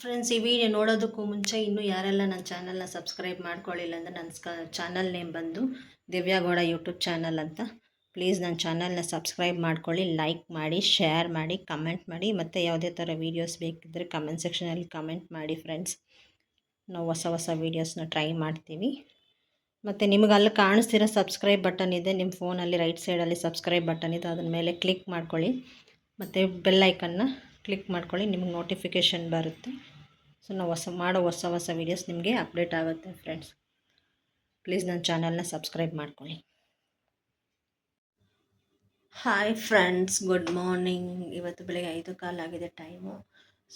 Friends ಈ video ನೋಡೋದಕ್ಕೂ ಮುಂಚೆ ಇನ್ನೂ ಯಾರೆಲ್ಲ ನನ್ನ ಚಾನಲ್ನ ಸಬ್ಸ್ಕ್ರೈಬ್ ಮಾಡ್ಕೊಳ್ಳಿಲ್ಲ ಅಂದರೆ ನನ್ನ ಸ್ಕ ಚಾನಲ್ ನೇಮ್ ಬಂದು ದಿವ್ಯಾಗೌಡ ಯೂಟ್ಯೂಬ್ ಚಾನಲ್ ಅಂತ. ಪ್ಲೀಸ್ ನನ್ನ ಚಾನಲ್ನ ಸಬ್ಸ್ಕ್ರೈಬ್ ಮಾಡ್ಕೊಳ್ಳಿ ಲೈಕ್ ಮಾಡಿ ಶೇರ್ ಮಾಡಿ ಕಮೆಂಟ್ ಮಾಡಿ, ಮತ್ತು ಯಾವುದೇ ಥರ ವೀಡಿಯೋಸ್ ಬೇಕಿದ್ದರೆ ಕಮೆಂಟ್ ಸೆಕ್ಷನಲ್ಲಿ ಕಮೆಂಟ್ ಮಾಡಿ ಫ್ರೆಂಡ್ಸ್ ನಾವು ಹೊಸ ಹೊಸ ವೀಡಿಯೋಸ್ನ ಟ್ರೈ ಮಾಡ್ತೀವಿ. ಮತ್ತು ನಿಮಗೆ ಅಲ್ಲಿ ಕಾಣಿಸ್ತಿರೋ ಸಬ್ಸ್ಕ್ರೈಬ್ ಬಟನ್ ಇದೆ ನಿಮ್ಮ ಫೋನಲ್ಲಿ ರೈಟ್ ಸೈಡಲ್ಲಿ ಸಬ್ಸ್ಕ್ರೈಬ್ ಬಟನ್ ಇದೆ, ಅದನ್ನ ಮೇಲೆ ಕ್ಲಿಕ್ ಮಾಡ್ಕೊಳ್ಳಿ. ಮತ್ತು ಬೆಲ್ ಐಕನ್ನ ಕ್ಲಿಕ್ ಮಾಡ್ಕೊಳ್ಳಿ, ನಿಮ್ಗೆ ನೋಟಿಫಿಕೇಷನ್ ಬರುತ್ತೆ. ಸೊ ನಾವು ಹೊಸ, ಮಾಡೋ ಹೊಸ ಹೊಸ ವೀಡಿಯೋಸ್ ನಿಮಗೆ ಅಪ್ಡೇಟ್ ಆಗುತ್ತೆ ಫ್ರೆಂಡ್ಸ್ ಪ್ಲೀಸ್ ನನ್ನ ಚಾನಲ್ನ ಸಬ್ಸ್ಕ್ರೈಬ್ ಮಾಡ್ಕೊಳ್ಳಿ. ಹಾಯ್ ಫ್ರೆಂಡ್ಸ್ ಗುಡ್ ಮಾರ್ನಿಂಗ್ ಇವತ್ತು ಬೆಳಗ್ಗೆ ಐದು ಆಗಿದೆ ಟೈಮು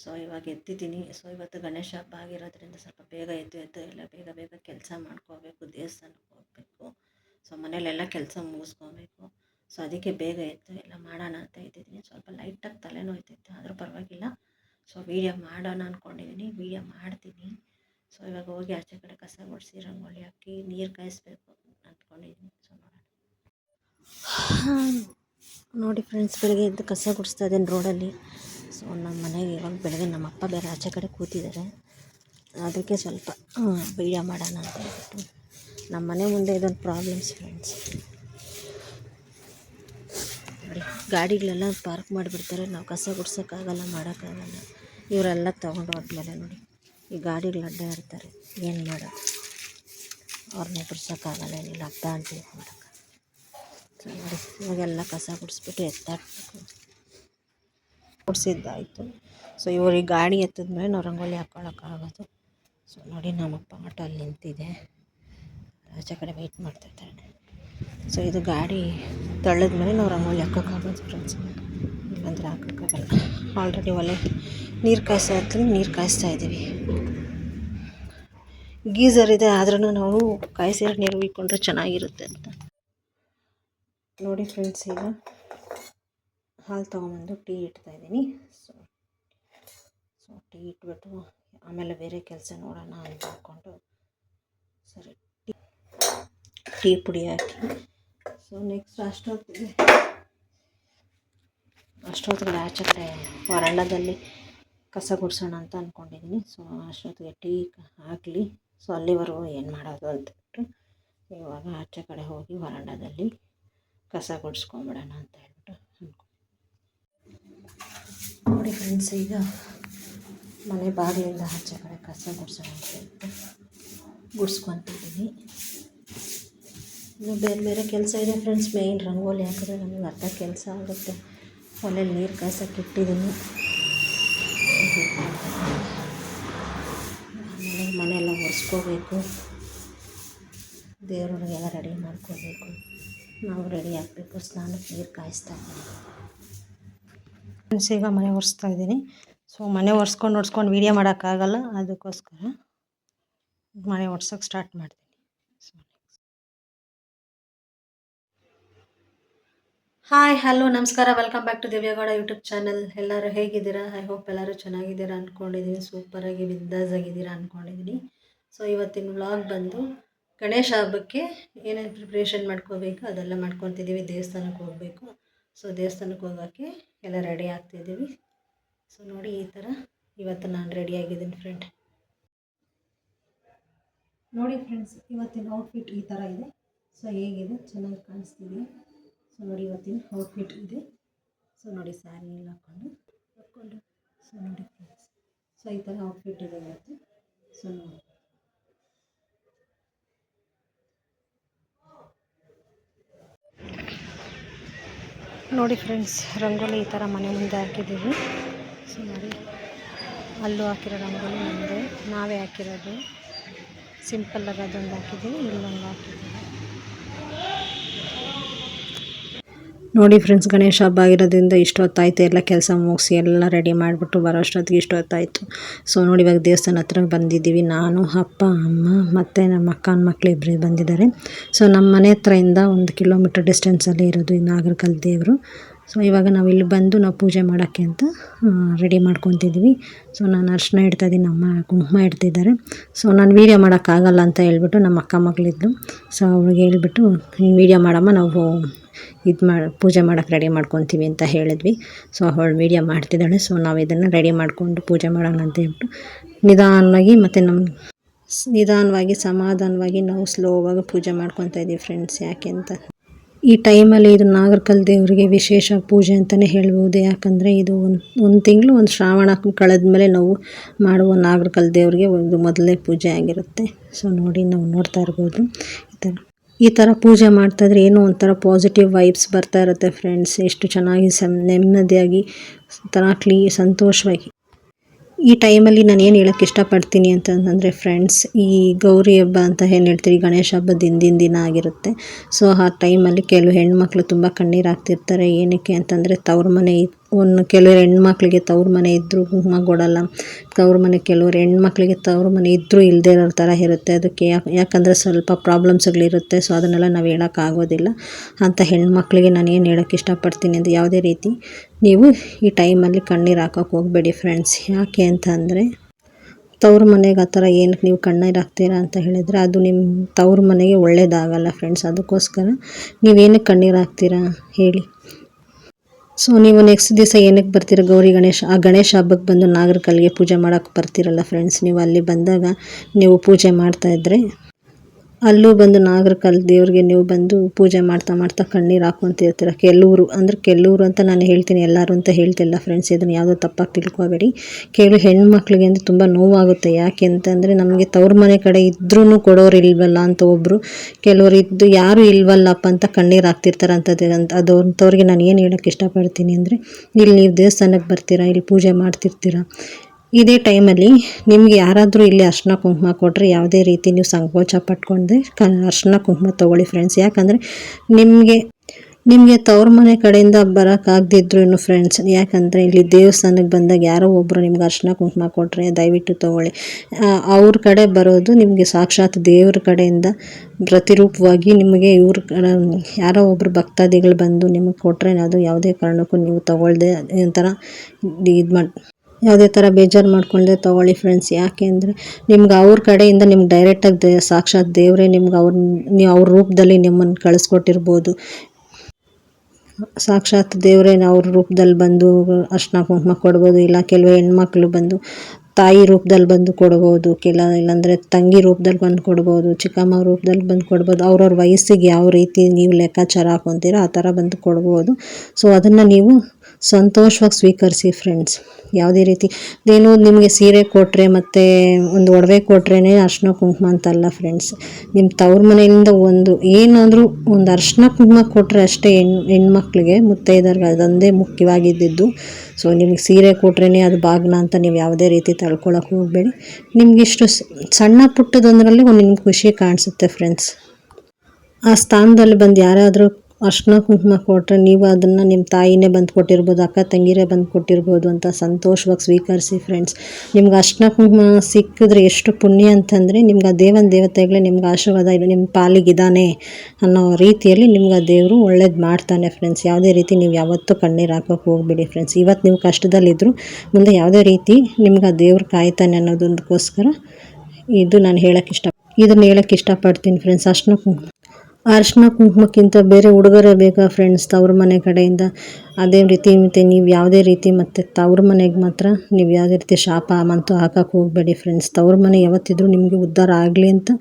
ಸೊ ಇವಾಗ ಎದ್ದಿದ್ದೀನಿ ಸೊ ಇವತ್ತು ಗಣೇಶ ಹಬ್ಬ ಆಗಿರೋದ್ರಿಂದ ಸ್ವಲ್ಪ ಬೇಗ ಎದ್ದು ಎದ್ದು ಎಲ್ಲ ಬೇಗ ಬೇಗ ಕೆಲಸ ಮಾಡ್ಕೋಬೇಕು, ದೇವಸ್ಥಾನಕ್ಕೆ ಹೋಗಬೇಕು. ಸೊ ಮನೇಲೆಲ್ಲ ಕೆಲಸ ಮುಗಿಸ್ಕೋಬೇಕು. ಸೊ ಅದಕ್ಕೆ ಬೇಗ ಎದ್ದು ಎಲ್ಲ ಮಾಡೋಣ ಅಂತ ಇದ್ದಿದ್ದೀನಿ. ಸ್ವಲ್ಪ ಲೈಟಾಗಿ ತಲೆನೋಯ್ತಿತ್ತು ಆದರೂ ಪರವಾಗಿಲ್ಲ. ಸೊ ವೀಡಿಯೋ ಮಾಡೋಣ ಅಂದ್ಕೊಂಡಿದ್ದೀನಿ ವೀಡಿಯೋ ಮಾಡ್ತೀನಿ. ಸೊ ಇವಾಗ ಹೋಗಿ ಆಚೆ ಕಡೆ ಕಸ ಗುಡಿಸಿ, ರಂಗೋಲಿ ಹಾಕಿ, ನೀರು ಕಾಯಿಸ್ಬೇಕು ಅಂದ್ಕೊಂಡಿದ್ದೀನಿ ಸೊ ನೋಡೋಣ. ನೋಡಿ ಫ್ರೆಂಡ್ಸ್ ಬೆಳಗ್ಗೆ ಎದ್ದು ಕಸ ಗುಡಿಸ್ತಾ ಇದ್ದೇನೆ ರೋಡಲ್ಲಿ ಸೊ ನಮ್ಮ ಮನೆಗೆ ಇವಾಗ ಬೆಳಗ್ಗೆ ನಮ್ಮ ಅಪ್ಪ ಬೇರೆ ಆಚೆ ಕಡೆ ಕೂತಿದ್ದಾರೆ. ಅದಕ್ಕೆ ಸ್ವಲ್ಪ ವೀಡಿಯೋ ಮಾಡೋಣ ಅಂತ ಹೇಳ್ಬಿಟ್ಟು. ನಮ್ಮ ಮನೆ ಮುಂದೆ ಇದೊಂದು ಪ್ರಾಬ್ಲಮ್ಸ್ ಫ್ರೆಂಡ್ಸ್ ನೋಡಿ ಗಾಡಿಗಳೆಲ್ಲ ಪಾರ್ಕ್ ಮಾಡಿಬಿಡ್ತಾರೆ. ನಾವು ಕಸ ಗುಡ್ಸೋಕ್ಕಾಗಲ್ಲ, ಮಾಡೋಕ್ಕಾಗಲ್ಲ. ಇವರೆಲ್ಲ ತೊಗೊಂಡು ಹೋದ್ಮೇಲೆ ನೋಡಿ, ಈ ಗಾಡಿಗಳು ಅಡ್ಡ ಇರ್ತಾರೆ ಏನು ಮಾಡೋದು? ಅವ್ರನ್ನ ಬಿಡ್ಸೋಕ್ಕಾಗಲ್ಲ ಏನಿಲ್ಲ, ಹಬ್ಬ ಅಂತ ಇದು ನೋಡಿ ಇವಾಗೆಲ್ಲ ಕಸ ಗುಡಿಸ್ಬಿಟ್ಟು ಎತ್ತಾಡ್ಬೇಕು. ಗುಡಿಸಿದ್ದಾಯಿತು. ಸೊ ಇವ್ರಿಗೆ ಗಾಡಿ ಎತ್ತಿದ್ಮೇಲೆ ನಾವು ರಂಗೋಲಿ ಹಾಕ್ಕೊಳಕ್ಕಾಗೋದು ಸೊ ನೋಡಿ ನಮ್ಮ ಆಟೋ ಅಲ್ಲಿ ನಿಂತಿದೆ. ಆಚೆ ಕಡೆ ವೆಯ್ಟ್ ಮಾಡ್ತಾಯಿದ್ದಾರೆ ಸೊ ಇದು ಗಾಡಿ ತಳ್ಳದ ಮೇಲೆ ನಾವು ರಂಗೋಲಿ ಹಾಕೋಕ್ಕಾಗೋದು ಫ್ರೆಂಡ್ಸ್ ಇಲ್ಲಾಂದ್ರೆ ಹಾಕೋಕ್ಕಾಗಲ್ಲ ಆಲ್ರೆಡಿ ಒಲೆ ನೀರು ಕಾಯಿಸ್ತಾ ಹತ್ರ ನೀರು ಕಾಯಿಸ್ತಾ ಇದ್ದೀವಿ. ಗೀಝರ್ ಇದೆ ಆದ್ರೂ ನಾವು ಕಾಯಿಸಿರೋ ನೀರು ಉಯ್ಕೊಂಡ್ರೆ ಚೆನ್ನಾಗಿರುತ್ತೆ ಅಂತ. ನೋಡಿ ಫ್ರೆಂಡ್ಸ್ ಈಗ ಹಾಲು ತೊಗೊಂಬಂದು ಟೀ ಇಡ್ತಾ ಇದ್ದೀನಿ. ಸೊ ಸೊ ಟೀ ಇಟ್ಬಿಟ್ಟು ಆಮೇಲೆ ಬೇರೆ ಕೆಲಸ ನೋಡೋಣ ಅಂತ ಅಂದ್ಕೊಂಡು ಸರಿ. ಟೀ ಪುಡಿ ಹಾಕಿ. ಸೊ ನೆಕ್ಸ್ಟ್ ಅಷ್ಟೊತ್ತಿಗೆ ಅಷ್ಟೊತ್ತಿಗೆ ಆಚೆ ಕಡೆ ವರಾಂಡದಲ್ಲಿ ಕಸ ಗುಡ್ಸೋಣ ಅಂತ ಅಂದ್ಕೊಂಡಿದ್ದೀನಿ ಸೊ ಅಷ್ಟೊತ್ತಿಗೆ ಟೀ ಹಾಕಲಿ. ಸೊ ಅಲ್ಲಿವರೆಗೂ ಏನು ಮಾಡೋದು ಅಂತಬಿಟ್ಟು ಇವಾಗ ಆಚೆ ಕಡೆ ಹೋಗಿ ವರಾಂಡದಲ್ಲಿ ಕಸ ಗುಡಿಸ್ಕೊಂಬಿಡೋಣ ಅಂತ ಹೇಳ್ಬಿಟ್ಟು ಅಂದ್ಕೊಂಡು ನೋಡಿ ಫ್ರೆಂಡ್ಸ್ ಈಗ ಮನೆ ಬಾಗಿಲಿಂದ ಆಚೆ ಕಡೆ ಕಸ ಗುಡಿಸೋಣ ಅಂತ ಹೇಳ್ಬಿಟ್ಟು ಗುಡಿಸ್ಕೊತಿದ್ದೀನಿ ಇನ್ನು ಬೇರೆ ಬೇರೆ ಕೆಲಸ ಇದೆ ಫ್ರೆಂಡ್ಸ್ ಮೇಯ್ನ್ ರಂಗೋಲಿ ಹಾಕಿದ್ರೆ ನಮಗೆ ಅರ್ಧ ಕೆಲಸ ಆಗುತ್ತೆ. ಒಲೆಯಲ್ಲಿ ನೀರು ಕಾಯ್ಸೋಕೆ ಇಟ್ಟಿದ್ದೀನಿ. ಆಮೇಲೆ ಮನೆಯೆಲ್ಲ ಒರೆಸ್ಕೋಬೇಕು. ದೇವ್ರಿಗೆಲ್ಲ ರೆಡಿ ಮಾಡ್ಕೋಬೇಕು. ನಾವು ರೆಡಿ ಆಗಬೇಕು, ಸ್ನಾನಕ್ಕೆ ನೀರು ಕಾಯಿಸ್ತಾ ಫ್ರೆಂಡ್ಸ್ ಈಗ ಮನೆ ಒರೆಸ್ತಾ ಇದ್ದೀನಿ. ಸೊ ಮನೆ ಒರೆಸ್ಕೊಂಡು ಒರೆಸ್ಕೊಂಡು ವೀಡಿಯೋ ಮಾಡೋಕ್ಕಾಗಲ್ಲ, ಅದಕ್ಕೋಸ್ಕರ ಮನೆ ಒಡ್ಸೋಕೆ ಸ್ಟಾರ್ಟ್ ಮಾಡ್ತೀನಿ. ಹಾಯ್ ಹಲೋ ನಮಸ್ಕಾರ. Welcome back to Divya Gowda YouTube channel ಎಲ್ಲರೂ ಹೇಗಿದ್ದೀರಾ? ಐ ಹೋಪ್ ಎಲ್ಲರೂ ಚೆನ್ನಾಗಿದ್ದೀರಾ ಅಂದ್ಕೊಂಡಿದ್ದೀನಿ ಸೂಪರಾಗಿ ಬಿಂದಾಸ್ ಆಗಿದ್ದೀರಾ ಅಂದ್ಕೊಂಡಿದ್ದೀನಿ ಸೊ ಇವತ್ತಿನ ವ್ಲಾಗ್ ಬಂದು ಗಣೇಶ ಹಬ್ಬಕ್ಕೆ ಏನೇನು ಪ್ರಿಪ್ರೇಷನ್ ಮಾಡ್ಕೋಬೇಕು ಅದೆಲ್ಲ ಮಾಡ್ಕೊತಿದ್ದೀವಿ ದೇವಸ್ಥಾನಕ್ಕೆ ಹೋಗಬೇಕು. ಸೊ ದೇವಸ್ಥಾನಕ್ಕೆ ಹೋಗೋಕ್ಕೆ ಎಲ್ಲ ರೆಡಿ ಆಗ್ತಿದ್ದೀವಿ ಸೊ ನೋಡಿ ಈ ಥರ ಇವತ್ತು ನಾನು ರೆಡಿ ಆಗಿದ್ದೀನಿ ಫ್ರೆಂಡ್ ನೋಡಿ ಫ್ರೆಂಡ್ಸ್ ಇವತ್ತಿನ ಔಟ್ಫಿಟ್ ಈ ಥರ ಇದೆ. ಸೊ ಹೇಗಿದೆ? ಚೆನ್ನಾಗಿ ಕಾಣಿಸ್ತಿದೆ ಸೊ ನೋಡಿ ಇವತ್ತಿನ ಔಟ್ಫಿಟ್ ಇದೆ. ಸೊ ನೋಡಿ ಸ್ಯಾರಿ ಎಲ್ಲ ಹಾಕ್ಕೊಂಡು ಹಾಕ್ಕೊಂಡು ಸೊ ನೋಡಿ ಫ್ರೆಂಡ್ಸ್ ಸೊ ಈ ಥರ ಔಟ್ಫಿಟ್ ಇದೆ ಇವತ್ತು. ಸೊ ನೋಡಿ. ನೋಡಿ ಫ್ರೆಂಡ್ಸ್ ರಂಗೋಲಿ ಈ ಥರ ಮನೆ ಮುಂದೆ ಹಾಕಿದ್ದೀವಿ. ಸೊ ನೋಡಿ. ಅಲ್ಲೂ ಹಾಕಿರೋ ರಂಗೋಲಿ ಮುಂದೆ ನಾವೇ ಹಾಕಿರೋದು. ಸಿಂಪಲ್ಲಾಗಿ ಅದೊಂದು ಹಾಕಿದ್ದೀವಿ. ಇಲ್ಲೊಂದು ಹಾಕಿದ್ದೀವಿ. ನೋಡಿ ಫ್ರೆಂಡ್ಸ್ ಗಣೇಶ ಹಬ್ಬ ಆಗಿರೋದ್ರಿಂದ ಇಷ್ಟೊತ್ತಾಯಿತು ಎಲ್ಲ ಕೆಲಸ ಮುಗಿಸಿ ಎಲ್ಲ ರೆಡಿ ಮಾಡಿಬಿಟ್ಟು ಬರೋ ಅಷ್ಟೊತ್ತಿಗೆ ಇಷ್ಟೊತ್ತಾಯಿತು ಸೊ ನೋಡಿ ಇವಾಗ ದೇವಸ್ಥಾನ ಹತ್ರ ಬಂದಿದ್ದೀವಿ. ನಾನು, ಅಪ್ಪ, ಅಮ್ಮ ಮತ್ತು ನಮ್ಮ ಅಕ್ಕನ ಮಕ್ಕಳು ಇಬ್ಬರು ಬಂದಿದ್ದಾರೆ. ಸೊ ನಮ್ಮ ಮನೆ ಹತ್ರದಿಂದ ಒಂದು ಕಿಲೋಮೀಟರ್ ಡಿಸ್ಟೆನ್ಸಲ್ಲಿ ಇರೋದು ಈ ನಾಗರಕಲ್ ದೇವರು. ಸೊ ಇವಾಗ ನಾವು ಇಲ್ಲಿ ಬಂದು ನಾವು ಪೂಜೆ ಮಾಡೋಕ್ಕೆ ಅಂತ ರೆಡಿ ಮಾಡ್ಕೊತಿದ್ದೀವಿ. ಸೊ ನಾನು ಅರ್ಶನ ಇಡ್ತಾ ಇದ್ದೀನಿ, ಅಮ್ಮ ಕುಂಕುಮ ಇಡ್ತಿದ್ದಾರೆ. ಸೊ ನಾನು ವೀಡಿಯೋ ಮಾಡೋಕ್ಕಾಗಲ್ಲ ಅಂತ ಹೇಳ್ಬಿಟ್ಟು ನಮ್ಮ ಅಕ್ಕ ಮಗಳಿದ್ಲು ಸೊ ಅವ್ಳಿಗೆ ಹೇಳ್ಬಿಟ್ಟು ವೀಡಿಯೋ ಮಾಡಮ್ಮ, ನಾವು ಇದು ಮಾಡಿ, ಪೂಜೆ ಮಾಡೋಕ್ಕೆ ರೆಡಿ ಮಾಡ್ಕೊತೀವಿ ಅಂತ ಹೇಳಿದ್ವಿ. ಸೊ ಅವಳು ಮೀಡಿಯಾ ಮಾಡ್ತಿದ್ದಾಳೆ. ಸೊ ನಾವು ಇದನ್ನು ರೆಡಿ ಮಾಡಿಕೊಂಡು ಪೂಜೆ ಮಾಡೋಣ ಅಂತ ಹೇಳ್ಬಿಟ್ಟು ನಿಧಾನವಾಗಿ ಮತ್ತು ನಮ್ಮ ನಿಧಾನವಾಗಿ, ಸಮಾಧಾನವಾಗಿ ನಾವು ಸ್ಲೋವಾಗಿ ಪೂಜೆ ಮಾಡ್ಕೊತಾ ಇದ್ದೀವಿ ಫ್ರೆಂಡ್ಸ್ ಯಾಕೆ ಅಂತ. ಈ ಟೈಮಲ್ಲಿ ಇದು ನಾಗರಕಲ್ ದೇವರಿಗೆ ವಿಶೇಷ ಪೂಜೆ ಅಂತಲೇ ಹೇಳ್ಬೋದು. ಯಾಕಂದರೆ ಇದು ಒಂದು ಒಂದು ತಿಂಗಳು ಒಂದು ಶ್ರಾವಣ ಕಳೆದ ಮೇಲೆ ನಾವು ಮಾಡುವ ನಾಗರಕಲ್ ದೇವರಿಗೆ ಒಂದು ಮೊದಲೇ ಪೂಜೆ ಆಗಿರುತ್ತೆ. ಸೊ ನೋಡಿ ನಾವು ನೋಡ್ತಾ ಇರ್ಬೋದು. ಈ ಥರ ಈ ಥರ ಪೂಜೆ ಮಾಡ್ತಾಯಿದ್ರೆ ಏನೋ ಒಂಥರ ಪಾಸಿಟಿವ್ ವೈಬ್ಸ್ ಬರ್ತಾ ಇರುತ್ತೆ ಫ್ರೆಂಡ್ಸ್ ಎಷ್ಟು ಚೆನ್ನಾಗಿ ಸಂ ನೆಮ್ಮದಿಯಾಗಿ, ಒಂಥರ ಕ್ಲೀ ಸಂತೋಷವಾಗಿ. ಈ ಟೈಮಲ್ಲಿ ನಾನು ಏನು ಹೇಳೋಕ್ಕೆ ಇಷ್ಟಪಡ್ತೀನಿ ಅಂತಂದರೆ ಫ್ರೆಂಡ್ಸ್ ಈ ಗೌರಿ ಹಬ್ಬ ಅಂತ ಏನು ಹೇಳ್ತೀವಿ ಗಣೇಶ ಹಬ್ಬ ದಿನದಿಂದ ದಿನ ಆಗಿರುತ್ತೆ. ಸೊ ಆ ಟೈಮಲ್ಲಿ ಕೆಲವು ಹೆಣ್ಮಕ್ಳು ತುಂಬ ಕಣ್ಣೀರು ಹಾಕ್ತಿರ್ತಾರೆ. ಏನಕ್ಕೆ ಅಂತಂದರೆ ತವ್ರ ಮನೆ ಒಂದು ಕೆಲವ್ರು ಹೆಣ್ಮಕ್ಳಿಗೆ ತವ್ರ ಮನೆ ಇದ್ದರೂ ಕುಂಕುಮ ಕೊಡಲ್ಲ ತವ್ರ ಮನೆ ಕೆಲವ್ರು ಹೆಣ್ಮಕ್ಳಿಗೆ ತವ್ರ ಮನೆ ಇದ್ದರೂ ಇಲ್ಲದೇ ಇರೋ ಥರ ಇರುತ್ತೆ. ಅದಕ್ಕೆ ಯಾಕೆ, ಯಾಕಂದರೆ ಸ್ವಲ್ಪ ಪ್ರಾಬ್ಲಮ್ಸ್ಗಳಿರುತ್ತೆ ಸೊ ಅದನ್ನೆಲ್ಲ ನಾವು ಹೇಳೋಕ್ಕಾಗೋದಿಲ್ಲ ಅಂಥ ಹೆಣ್ಮಕ್ಳಿಗೆ ನಾನು ಏನು ಹೇಳೋಕ್ಕೆ ಇಷ್ಟಪಡ್ತೀನಿ ಅಂದರೆ ಯಾವುದೇ ರೀತಿ ನೀವು ಈ ಟೈಮಲ್ಲಿ ಕಣ್ಣೀರು ಹಾಕೋಕೆ ಹೋಗಬೇಡಿ ಫ್ರೆಂಡ್ಸ್ ಯಾಕೆ ಅಂತ ಅಂದರೆ ತವ್ರ ಮನೆಗೆ ಆ ಥರ ಏನಕ್ಕೆ ನೀವು ಕಣ್ಣೀರು ಹಾಕ್ತೀರಾ ಅಂತ ಹೇಳಿದರೆ ಅದು ನಿಮ್ಮ ತವ್ರ ಮನೆಗೆ ಒಳ್ಳೇದಾಗಲ್ಲ ಫ್ರೆಂಡ್ಸ್ ಅದಕ್ಕೋಸ್ಕರ ನೀವೇನಕ್ಕೆ ಕಣ್ಣೀರು ಹಾಕ್ತೀರಾ? ಹೇಳಿ. ಸೊ ನೀವು ನೆಕ್ಸ್ಟ್ ದಿವಸ ಏನಕ್ಕೆ ಬರ್ತೀರ ಗೌರಿ ಗಣೇಶ? ಆ ಗಣೇಶ ಹಬ್ಬಕ್ಕೆ ಬಂದು ನಾಗರಕಲ್ಲಿಗೆ ಪೂಜೆ ಮಾಡೋಕ್ಕೆ ಬರ್ತೀರಲ್ಲ ಫ್ರೆಂಡ್ಸ್ ನೀವು ಅಲ್ಲಿ ಬಂದಾಗ ನೀವು ಪೂಜೆ ಮಾಡ್ತಾಯಿದ್ರೆ ಅಲ್ಲೂ ಬಂದು ನಾಗರ ದೇವರಿಗೆ ದೇವ್ರಿಗೆ ನೀವು ಬಂದು ಪೂಜೆ ಮಾಡ್ತಾ ಮಾಡ್ತಾ ಕಣ್ಣೀರು ಹಾಕೊಂತಿರ್ತೀರ ಕೆಲವರು ಅಂದ್ರೆ ಕೆಲವರು ಅಂತ ನಾನು ಹೇಳ್ತೀನಿ, ಎಲ್ಲರೂ ಅಂತ ಹೇಳ್ತಿಲ್ಲ ಫ್ರೆಂಡ್ಸ್ ಇದನ್ನು ಯಾವುದೋ ತಪ್ಪಾಗಿ ತಿಳ್ಕೊಬೇಡಿ. ಹೆಣ್ಣು ಹೆಣ್ಮಕ್ಳಿಗೆ ಅಂದರೆ ತುಂಬ ನೋವಾಗುತ್ತೆ. ಯಾಕೆ ಅಂತಂದರೆ ನಮಗೆ ತವ್ರ ಮನೆ ಕಡೆ ಇದ್ರೂ ಕೊಡೋರು ಇಲ್ವಲ್ಲ ಅಂತ ಒಬ್ಬರು ಕೆಲವರು ಇದ್ದು ಯಾರು ಇಲ್ವಲ್ಲಪ್ಪ ಅಂತ ಕಣ್ಣೀರು ಹಾಕ್ತಿರ್ತಾರೆ ಅಂತ ಅದು ಅಂಥವ್ರಿಗೆ ನಾನು ಏನು ಹೇಳೋಕ್ಕೆ ಇಷ್ಟಪಡ್ತೀನಿ ಅಂದರೆ, ಇಲ್ಲಿ ನೀವು ದೇವಸ್ಥಾನಕ್ಕೆ ಬರ್ತೀರಾ, ಇಲ್ಲಿ ಪೂಜೆ ಮಾಡ್ತಿರ್ತೀರಾ? ಇದೇ ಟೈಮಲ್ಲಿ ನಿಮ್ಗೆ ಯಾರಾದರೂ ಇಲ್ಲಿ ಅರ್ಶಿನ ಕುಂಕುಮ ಕೊಟ್ಟರೆ ಯಾವುದೇ ರೀತಿ ನೀವು ಸಂಕೋಚ ಪಟ್ಕೊಂಡೆ ಕ ಅರ್ಶಿನ ಕುಂಕುಮ ತೊಗೊಳ್ಳಿ ಫ್ರೆಂಡ್ಸ್ ಯಾಕಂದರೆ ನಿಮಗೆ ನಿಮಗೆ ತವ್ರ ಮನೆ ಕಡೆಯಿಂದ ಬರೋಕ್ಕಾಗದಿದ್ರು ಫ್ರೆಂಡ್ಸ್ ಯಾಕಂದರೆ ಇಲ್ಲಿ ದೇವಸ್ಥಾನಕ್ಕೆ ಬಂದಾಗ ಯಾರೋ ಒಬ್ಬರು ನಿಮ್ಗೆ ಅರ್ಶಿನ ಕುಂಕುಮ ಕೊಟ್ಟರೆ ದಯವಿಟ್ಟು ತೊಗೊಳ್ಳಿ. ಅವ್ರ ಕಡೆ ಬರೋದು ನಿಮಗೆ ಸಾಕ್ಷಾತ್ ದೇವ್ರ ಕಡೆಯಿಂದ ಪ್ರತಿರೂಪವಾಗಿ ನಿಮಗೆ ಇವ್ರ ಯಾರೋ ಒಬ್ಬರು ಭಕ್ತಾದಿಗಳು ಬಂದು ನಿಮಗೆ ಕೊಟ್ಟರೆ ಅದು ಯಾವುದೇ ಕಾರಣಕ್ಕೂ ನೀವು ತೊಗೊಳ್ದೆ ಒಂಥರ ಇದು ಮಾಡಿ ಯಾವುದೇ ಥರ ಬೇಜಾರು ಮಾಡ್ಕೊಳ್ಳದೆ ತೊಗೊಳ್ಳಿ ಫ್ರೆಂಡ್ಸ್ ಯಾಕೆ ಅಂದರೆ ನಿಮ್ಗೆ ಅವ್ರ ಕಡೆಯಿಂದ ನಿಮ್ಗೆ ಡೈರೆಕ್ಟಾಗಿ ದೇ, ಸಾಕ್ಷಾತ್ ದೇವರೇ ನಿಮ್ಗೆ ಅವ್ರ, ನೀವು ಅವ್ರ ರೂಪದಲ್ಲಿ ನಿಮ್ಮನ್ನು ಕಳಿಸ್ಕೊಟ್ಟಿರ್ಬೋದು. ಸಾಕ್ಷಾತ್ ದೇವರೇ ಅವ್ರ ರೂಪದಲ್ಲಿ ಬಂದು ಅರ್ಶನ ಕುಂಕುಮ ಕೊಡ್ಬೋದು, ಇಲ್ಲ ಕೆಲವು ಹೆಣ್ಮಕ್ಳು ಬಂದು ತಾಯಿ ರೂಪದಲ್ಲಿ ಬಂದು ಕೊಡ್ಬೋದು, ಕೆಲ ಇಲ್ಲಾಂದರೆ ತಂಗಿ ರೂಪದಲ್ಲಿ ಬಂದು ಕೊಡ್ಬೋದು, ಚಿಕ್ಕಮ್ಮ ರೂಪದಲ್ಲಿ ಬಂದು ಕೊಡ್ಬೋದು, ಅವ್ರವ್ರ ವಯಸ್ಸಿಗೆ ಯಾವ ರೀತಿ ನೀವು ಲೆಕ್ಕಾಚಾರ ಹಾಕೊತೀರೋ ಆ ಥರ ಬಂದು ಕೊಡ್ಬೋದು. ಸೊ ಅದನ್ನು ನೀವು ಸಂತೋಷವಾಗಿ ಸ್ವೀಕರಿಸಿ ಫ್ರೆಂಡ್ಸ್ ಯಾವುದೇ ರೀತಿ. ಏನು ನಿಮಗೆ ಸೀರೆ ಕೊಟ್ಟರೆ ಮತ್ತು ಒಂದು ಒಡವೆ ಕೊಟ್ರೇ ಅರ್ಶಿನ ಕುಂಕುಮ ಅಂತಲ್ಲ ಫ್ರೆಂಡ್ಸ್ ನಿಮ್ಮ ತವ್ರ ಮನೆಯಿಂದ ಒಂದು ಏನಾದರೂ ಒಂದು ಅರ್ಶಿನ ಕುಂಕುಮ ಕೊಟ್ಟರೆ ಅಷ್ಟೇ ಹೆಣ್ಣು ಹೆಣ್ಮಕ್ಳಿಗೆ ಮುತ್ತೈದರ್ಗೆ ಅದೊಂದೇ ಮುಖ್ಯವಾಗಿದ್ದಿದ್ದು. ಸೊ ನಿಮಗೆ ಸೀರೆ ಕೊಟ್ರೇ ಅದು ಬಾಗ್ನ ಅಂತ ನೀವು ಯಾವುದೇ ರೀತಿ ತಳ್ಕೊಳಕ್ಕೆ ಹೋಗಬೇಡಿ. ನಿಮ್ಗೆ ಇಷ್ಟು ಸಣ್ಣ ಪುಟ್ಟದೊಂದರಲ್ಲಿ ಒಂದು ನಿಮ್ಗೆ ಖುಷಿ ಕಾಣಿಸುತ್ತೆ ಫ್ರೆಂಡ್ಸ್ ಆ ಸ್ಥಾನದಲ್ಲಿ ಬಂದು ಯಾರಾದರೂ ಅರ್ಶಿನ ಕುಂಕುಮ ಕೊಟ್ಟರೆ ನೀವು ಅದನ್ನು ನಿಮ್ಮ ತಾಯಿನೇ ಬಂದು ಕೊಟ್ಟಿರ್ಬೋದು, ಅಕ್ಕ ತಂಗಿರೇ ಬಂದು ಕೊಟ್ಟಿರ್ಬೋದು ಅಂತ ಸಂತೋಷವಾಗಿ ಸ್ವೀಕರಿಸಿ ಫ್ರೆಂಡ್ಸ್ ನಿಮ್ಗೆ ಅರ್ಶಿನ ಕುಂಕುಮ ಸಿಕ್ಕಿದ್ರೆ ಎಷ್ಟು ಪುಣ್ಯ ಅಂತಂದರೆ ನಿಮ್ಗೆ ಆ ದೇವನ ದೇವತೆಗಳೇ ನಿಮ್ಗೆ ಆಶೀರ್ವಾದ ಇದೆ, ನಿಮ್ಮ ಪಾಲಿಗಿದ್ದಾನೆ ಅನ್ನೋ ರೀತಿಯಲ್ಲಿ ನಿಮ್ಗೆ ಆ ದೇವರು ಒಳ್ಳೇದು ಮಾಡ್ತಾನೆ ಫ್ರೆಂಡ್ಸ್ ಯಾವುದೇ ರೀತಿ ನೀವು ಯಾವತ್ತೂ ಕಣ್ಣೀರು ಹಾಕೋಕೆ ಹೋಗ್ಬಿಡಿ ಫ್ರೆಂಡ್ಸ್ ಇವತ್ತು ನೀವು ಕಷ್ಟದಲ್ಲಿದ್ದರೂ ಮುಂದೆ ಯಾವುದೇ ರೀತಿ ನಿಮ್ಗೆ ಆ ದೇವ್ರು ಕಾಯ್ತಾನೆ ಅನ್ನೋದೊಂದಕ್ಕೋಸ್ಕರ ಇದು ನಾನು ಹೇಳೋಕ್ಕೆ ಇಷ್ಟ ಇದನ್ನು ಹೇಳೋಕ್ಕೆ ಇಷ್ಟಪಡ್ತೀನಿ ಫ್ರೆಂಡ್ಸ್ ಅಷ್ಟು ಅರಿಶಿನ ಕುಂಕುಮಕ್ಕಿಂತ ಬೇರೆ ಉಡುಗೊರೆ ಬೇಕಾ ಫ್ರೆಂಡ್ಸ್ ತವ್ರ ಮನೆ ಕಡೆಯಿಂದ? ಅದೇ ರೀತಿ ಮತ್ತು ನೀವು ಯಾವುದೇ ರೀತಿ ಮತ್ತು ತವ್ರ ಮನೆಗೆ ಮಾತ್ರ ನೀವು ಯಾವುದೇ ರೀತಿ ಶಾಪ ಮಂತು ಹಾಕಕ್ಕೆ ಹೋಗಬೇಡಿ ಫ್ರೆಂಡ್ಸ್ ತವ್ರ ಮನೆ ಯಾವತ್ತಿದ್ರೂ ನಿಮಗೆ ಉದ್ಧಾರ ಆಗಲಿ ಅಂತ.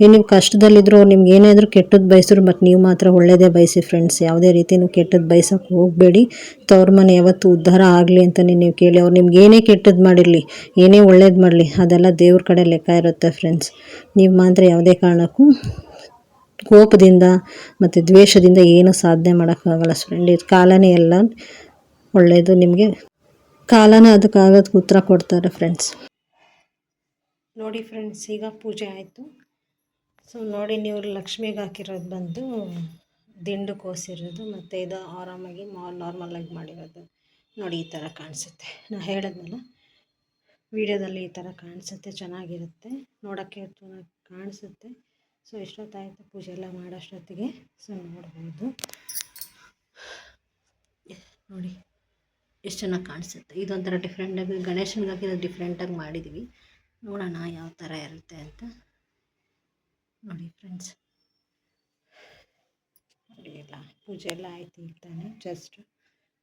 ಏನು ನೀವು ಕಷ್ಟದಲ್ಲಿದ್ದರೂ ಅವ್ರು ನಿಮ್ಗೆ ಏನಾದರೂ ಕೆಟ್ಟದ್ದು ಬಯಸಿದ್ರು ಬಟ್ ನೀವು ಮಾತ್ರ ಒಳ್ಳೆಯದೇ ಬಯಸಿ ಫ್ರೆಂಡ್ಸ್ ಯಾವುದೇ ರೀತಿ ನೀವು ಕೆಟ್ಟದ್ದು ಬಯಸೋಕ್ಕೆ ಹೋಗಬೇಡಿ. ತವ್ರ ಮನೆ ಯಾವತ್ತು ಉದ್ಧಾರ ಆಗಲಿ ಅಂತಲೇ ನೀವು ಕೇಳಿ, ಅವ್ರು ನಿಮ್ಗೆ ಏನೇ ಕೆಟ್ಟದ್ದು ಮಾಡಿರಲಿ, ಏನೇ ಒಳ್ಳೇದು ಮಾಡಲಿ, ಅದೆಲ್ಲ ದೇವ್ರ ಕಡೆ ಲೆಕ್ಕ ಇರುತ್ತೆ ಫ್ರೆಂಡ್ಸ್ ನೀವು ಮಾತ್ರ ಯಾವುದೇ ಕಾರಣಕ್ಕೂ ಕೋಪದಿಂದ ಮತ್ತು ದ್ವೇಷದಿಂದ ಏನೂ ಸಾಧನೆ ಮಾಡೋಕ್ಕಾಗಲ್ಲ ಫ್ರೆಂಡ್ ಇದು ಕಾಲನೇ ಎಲ್ಲ ಒಳ್ಳೆಯದು ನಿಮಗೆ. ಕಾಲನೇ ಅದಕ್ಕಾಗೋದಕ್ಕೆ ಉತ್ತರ ಕೊಡ್ತಾರೆ ಫ್ರೆಂಡ್ಸ್ ನೋಡಿ ಫ್ರೆಂಡ್ಸ್ ಈಗ ಪೂಜೆ ಆಯಿತು. ಸೊ ನೋಡಿ ನೀವು ಲಕ್ಷ್ಮಿಗೆ ಹಾಕಿರೋದು ಬಂದು ದಿಂಡು ಕೋಸಿರೋದು ಮತ್ತು ಇದು ಆರಾಮಾಗಿ ನಾರ್ಮಲಾಗಿ ಮಾಡಿರೋದು. ನೋಡಿ ಈ ಥರ ಕಾಣಿಸುತ್ತೆ. ನಾನು ಹೇಳಿದ್ನಲ್ಲ, ವಿಡಿಯೋದಲ್ಲಿ ಈ ಥರ ಕಾಣಿಸುತ್ತೆ, ಚೆನ್ನಾಗಿರುತ್ತೆ. ನೋಡೋಕ್ಕೆ ಚೆನ್ನಾಗಿ ಕಾಣಿಸುತ್ತೆ. ಸೊ ಎಷ್ಟೊತ್ತಾಯಿತು ಪೂಜೆ ಎಲ್ಲ ಮಾಡೋಷ್ಟೊತ್ತಿಗೆ? ಸೊ ನೋಡ್ಬೋದು. ನೋಡಿ, ಎಷ್ಟು ಚೆನ್ನಾಗಿ ಕಾಣಿಸುತ್ತೆ. ಇದೊಂಥರ ಡಿಫ್ರೆಂಟಾಗಿ ಗಣೇಶನಿಗೆ ಇದು ಡಿಫ್ರೆಂಟಾಗಿ ಮಾಡಿದ್ವಿ. ನೋಡೋಣ ಯಾವ ಥರ ಇರುತ್ತೆ ಅಂತ. ನೋಡಿ ಫ್ರೆಂಡ್ಸ್ ನೋಡಿ ಪೂಜೆ ಎಲ್ಲ ಆಯ್ತು ಈಗ ಜಸ್ಟ್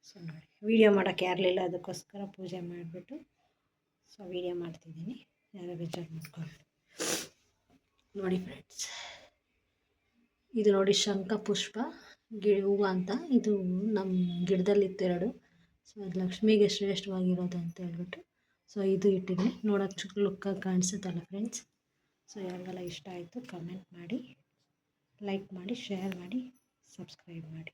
ಸೊ ನೋಡಿ ವೀಡಿಯೋ ಮಾಡೋಕ್ಕೆ ಯಾರಲಿಲ್ಲ ಅದಕ್ಕೋಸ್ಕರ ಪೂಜೆ ಮಾಡಿಬಿಟ್ಟು, ಸೊ ವೀಡಿಯೋ ಮಾಡ್ತಿದ್ದೀನಿ. ಯಾರೋ ಬೇಜಾರು ಮಾಡ್ಕೊಳ್ಳಿ ನೋಡಿ ಫ್ರೆಂಡ್ಸ್. ಇದು ನೋಡಿ ಶಂಖ ಪುಷ್ಪ ಗಿ ಹೂವು ಅಂತ. ಇದು ನಮ್ಮ ಗಿಡದಲ್ಲಿತ್ತೆರಡು ಸೊ ಅದು ಲಕ್ಷ್ಮಿಗೆ ಶ್ರೇಷ್ಠವಾಗಿರೋದು ಅಂತ ಹೇಳ್ಬಿಟ್ಟು. ಸೊ ಇದು ಇಟ್ಟಿದ್ದೀನಿ. ನೋಡೋಕೆ ಚಿಕ್ಕ ಲುಕ್ಕಾಗಿ ಕಾಣಿಸುತ್ತಲ್ಲ ಫ್ರೆಂಡ್ಸ್. ಸೊ ಯಾರಿಗೆಲ್ಲ ಇಷ್ಟ ಆಯಿತು ಕಮೆಂಟ್ ಮಾಡಿ ಲೈಕ್ ಮಾಡಿ ಶೇರ್ ಮಾಡಿ ಸಬ್ಸ್ಕ್ರೈಬ್ ಮಾಡಿ.